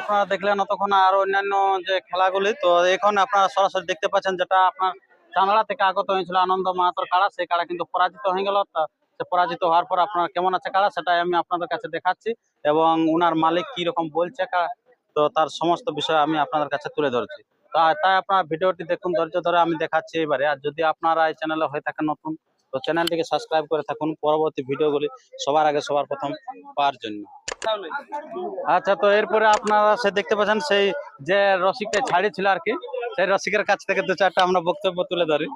আপনারা দেখলেন তখন আর অন্যান্য যে খেলাগুলি, তো এখন আপনারা সরাসরি দেখতে পাচ্ছেন যেটা আপনার চাঁদড়া থেকে আগত হয়েছিল আনন্দ মাহাতর কাড়া, সেই কাড়া কিন্তু পরাজিত হয়ে গেল। সে পরাজিত হওয়ার পর আপনার কেমন আছে কাড়া, সেটাই আমি আপনাদের কাছে দেখাচ্ছি এবং উনার মালিক কি রকম বলছে তো তার সমস্ত বিষয় আমি আপনাদের কাছে তুলে ধরছি। তাই আপনার ভিডিওটি দেখুন, ধৈর্য ধরে আমি দেখাচ্ছি এবারে। আর যদি আপনারা এই চ্যানেলে হয়ে থাকেন নতুন, তো চ্যানেলটিকে সাবস্ক্রাইব করে থাকুন। পরবর্তী ভিডিওগুলি সবার আগে সবার প্রথম পাওয়ার জন্য। আচ্ছা তো এরপরে আপনারা সে দেখতে পাচ্ছেন সেই যে রসিকটা ছাড়িয়েছিল আর কি সেই রসিকের কাছ থেকে দু চারটা আমরা বক্তব্য তুলে ধরি।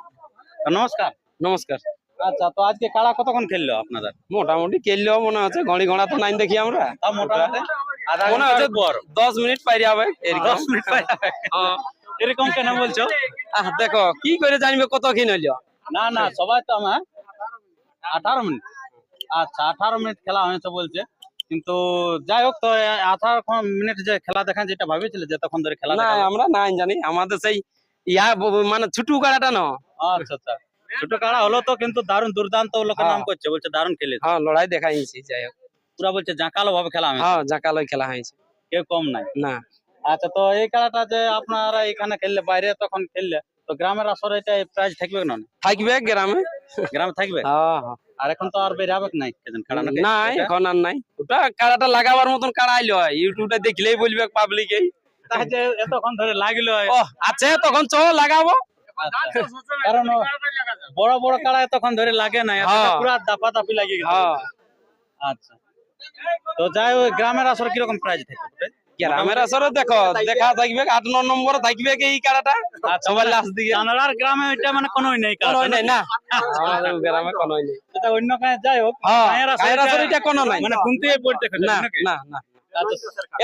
নমস্কার। নমস্কার। আচ্ছা তো আজকে কারা কতক্ষণ খেললো আপনাদের? মোটামুটি কেললেও মনে হচ্ছে ঘড়ি ঘোড়া তো নাই দেখি আমরা। মোটামুটি। মনে হচ্ছে দশ মিনিট পাইরে হবে। এরকম। দশ মিনিট। এরকম কেন বলছো? আহ, দেখো কি করে জানবে কত কি নইল না না সবাই তো আমার আঠারো মিনিট। আচ্ছা আঠারো মিনিট খেলা হয়েছে বলছে। কিন্তু যাই হোক তো আঠারো মিনিট যে খেলা দেখান যেটা ভাবেছিল যে তখন ধরে খেলা না আমরা নাই জানি। আমাদের সেই ইয়া মানে ছুটু কাড়াটা না। আচ্ছা আচ্ছা। ছোট কাড়া হলো তো কিন্তু দারুণ দুর্দান্ত লোকের নাম হ্যাঁ। করছে বলছে দারুণ খেলেছে। হ্যাঁ লড়াই দেখাইছি যাই হোক পুরা বলছে জাঁকালো ভাবে খেলা হয়েছে। হ্যাঁ জাকালই খেলা হয়েছে। কেউ কম নাই। না। আচ্ছা তো এই খেলাটা যে আপনারা এখানে খেললে বাইরে তখন খেললে তো গ্রামের আসরে এটা প্রাইজ থাকবে না? থাকবে গ্রামে। গ্রামে থাকবে? হ্যাঁ হ্যাঁ। আর এখন তো আর বেরাবে নাই? নাই এখন আর নাই। ওটা কাড়াটা লাগাবার মতন কাড়া আইলো দেখলেই বলবে পাবলিকে এতক্ষণ ধরে লাগল আছে তখন চলো লাগাবো। আচ্ছা। কারণ বড় বড় কাড়া এতক্ষণ ধরে লাগে না হ্যাঁ। পুরা দাপা দাপি গেছে। হ্যাঁ। আচ্ছা। তো যাই হোক গ্রামের আসরে কীরকম প্রাইজ থাকবে গ্রামের আসরে দেখো দেখা থাকবে আট ন নম্বরে থাকবে কি এই কাড়াটা আচ্ছা সবার লাস্ট দিকে। গ্রামে ওইটা মানে কোনোই নেই কোনোই নেই না। আচ্ছা, আমাদের গ্রামে কোনোই নেই। এটা অন্য কাজে যাই হোক হ্যাঁ এটা- এটা কোনো নাই। মানে ঘুমতে পড়তে খেলে না না না।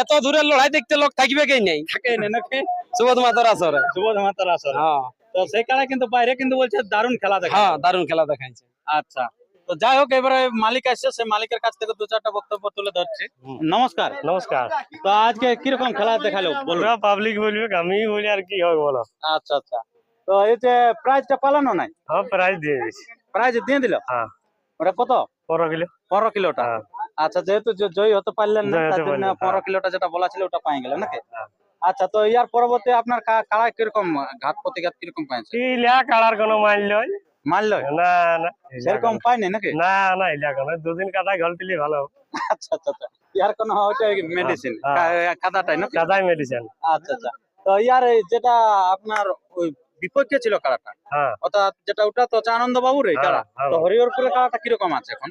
এত দূরের লড়াই দেখতে লোক থাকবে কি নেই? থাকে না নাকি? সুবোধ মাতার আসরে। সুবোধ মাতার আসরে। হ্যাঁ। তো সেই কারণে কিন্তু বাইরে কিন্তু বলছে দারুণ খেলা দেখা হ্যাঁ দারুণ খেলা দেখাইছে। আচ্ছা। তো যাই হোক এবারে মালিক আসছে সে মালিকের কাছ থেকে দু চারটা বক্তব্য তুলে ধরছে। নমস্কার। নমস্কার। তো আজকে কীরকম খেলা দেখাল পুরা পাবলিক বলবে আমি বলি আর কি হবে বলো। আচ্ছা আচ্ছা। তো এই যে প্রাইজটা পালানো নাই? হ্যাঁ প্রাইজ দিয়ে দিয়েছি। প্রাইজ দিয়ে দিল? হ্যাঁ। ওটা কত? পনেরো কিলো। পনেরো কিলোটা? হ্যাঁ। আচ্ছা যেহেতু জয়ী হতে পারলেন না তার জন্য। পনেরো কিলোটা যেটা বলা ছিল ওটা পাই গেলেন নাকি? হ্যাঁ। আচ্ছা তো ইয়ার পরবর্তী আপনার কাড়া কীরকম? ঘাত প্রতিঘাত কীরকম পাইছে ইলা কালার কোনো মাইল লই না না। সেরকম পাইনি নাকি? না না ইলা কোনো। দুদিন কাদা ঘলতিলি ভালো আচ্ছা আচ্ছা আচ্ছা। ইয়ার কোনো ওইটা মেডিসিন হ্যাঁ। কাদাটাই কাদাই মেডিসিন আচ্ছা আচ্ছা। তো ইয়ার যেটা আপনার ওই বিপক্ষে ছিল কাড়াটা হ্যাঁ। অর্থাৎ যেটা ওটা তো হচ্ছে আনন্দ বাবুর এই হ্যাঁ, কাড়া হ্যাঁ। তো হরিহরপুরের কাড়াটা কীরকম আছে এখন?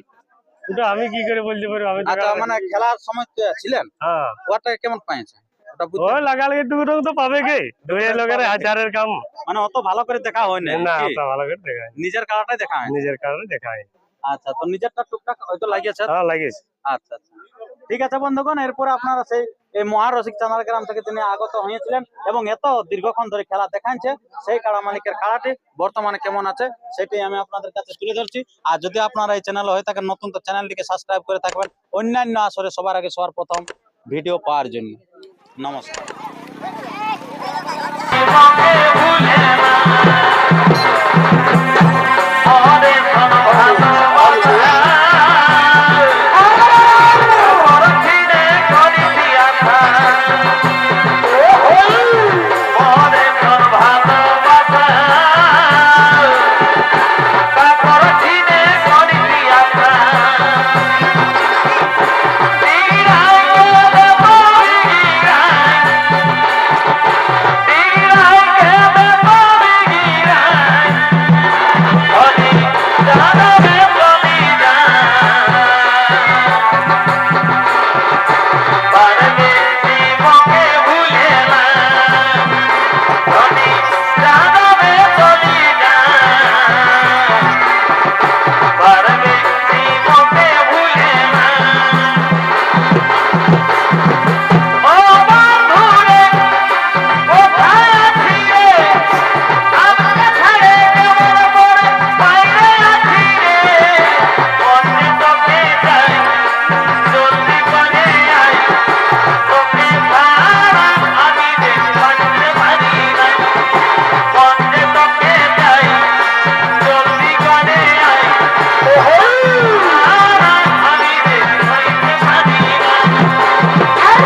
ওটা আমি কি করে বলতে আমি আচ্ছা মানে খেলার সময় তো ছিলেন? ওটা কেমন পাইছে? লাগালে টুকু তো পাবে কি? লোকের কাম। মানে অত ভালো করে দেখা হয় না না অত ভালো করে দেখায় নিজের কাড়াটাই দেখা হয় নিজের আচ্ছা তো নিজেরটা টুকটাক হয়তো লাগিয়েছে? হ্যাঁ লাগিয়েছে। আচ্ছা আচ্ছা। ঠিক আছে বন্ধুগণ এরপরে আপনারা সেই এই মহারসিক চাঁদার গ্রাম থেকে তিনি আগত হয়েছিলেন এবং এত দীর্ঘক্ষণ ধরে খেলা দেখাচ্ছে সেই কাড়া মালিকের কাড়াটি বর্তমানে কেমন আছে সেটি আমি আপনাদের কাছে তুলে ধরছি আর যদি আপনারা এই চ্যানেল হয়ে থাকেন নতুন তো চ্যানেলটিকে সাবস্ক্রাইব করে থাকবেন অন্যান্য আসরে সবার আগে সবার প্রথম ভিডিও পাওয়ার জন্য নমস্কার